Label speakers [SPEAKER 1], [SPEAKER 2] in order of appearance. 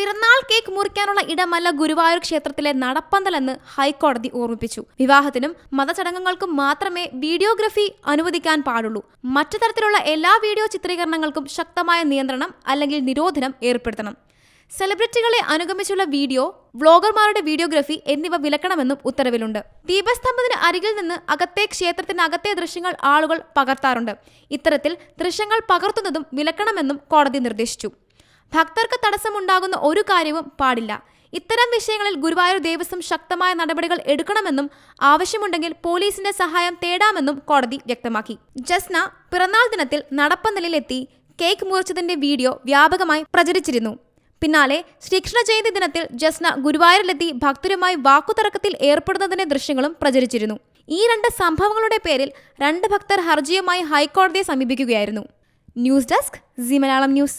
[SPEAKER 1] പിറന്നാൾ കേക്ക് മുറിക്കാനുള്ള ഇടമല്ല ഗുരുവായൂർ ക്ഷേത്രത്തിലെ നടപ്പന്തലെന്ന് ഹൈക്കോടതി ഓർമ്മിപ്പിച്ചു. വിവാഹത്തിനും മതചടങ്ങുകൾക്കും മാത്രമേ വീഡിയോഗ്രഫി അനുവദിക്കാൻ പാടുള്ളൂ. മറ്റു തരത്തിലുള്ള എല്ലാ വീഡിയോ ചിത്രീകരണങ്ങൾക്കും ശക്തമായ നിയന്ത്രണം അല്ലെങ്കിൽ നിരോധനം ഏർപ്പെടുത്തണം. സെലിബ്രിറ്റികളെ അനുഗമിച്ചുള്ള വീഡിയോ വ്ളോഗർമാരുടെ വീഡിയോഗ്രഫി എന്നിവ വിലക്കണമെന്നും ഉത്തരവിലുണ്ട്. ദീപസ്തംഭത്തിന് അരികിൽ നിന്ന് അകത്തെ ക്ഷേത്രത്തിനകത്തെ ദൃശ്യങ്ങൾ ആളുകൾ പകർത്താറുണ്ട്. ഇത്തരത്തിൽ ദൃശ്യങ്ങൾ പകർത്തുന്നതും വിലക്കണമെന്നും കോടതി നിർദ്ദേശിച്ചു. ഭക്തർക്ക് തടസ്സമുണ്ടാകുന്ന ഒരു കാര്യവും പാടില്ല. ഇത്തരം വിഷയങ്ങളിൽ ഗുരുവായൂർ ദേവസ്വം ശക്തമായ നടപടികൾ എടുക്കണമെന്നും ആവശ്യമുണ്ടെങ്കിൽ പോലീസിന്റെ സഹായം തേടാമെന്നും കോടതി വ്യക്തമാക്കി. ജസ്ന പിറന്നാൾ ദിനത്തിൽ നടപ്പന്തലിലെത്തി കേക്ക് മുറിച്ചതിന്റെ വീഡിയോ വ്യാപകമായി പ്രചരിച്ചിരുന്നു. പിന്നാലെ ശ്രീകൃഷ്ണ ജയന്തി ദിനത്തിൽ ജസ്ന ഗുരുവായൂരിലെത്തി ഭക്തരുമായി വാക്കുതർക്കത്തിൽ ഏർപ്പെടുന്നതിന്റെ ദൃശ്യങ്ങളും പ്രചരിച്ചിരുന്നു. ഈ രണ്ട് സംഭവങ്ങളുടെ പേരിൽ രണ്ട് ഭക്തർ ഹർജിയുമായി ഹൈക്കോടതിയെ സമീപിക്കുകയായിരുന്നു. News desk C Malayalam news.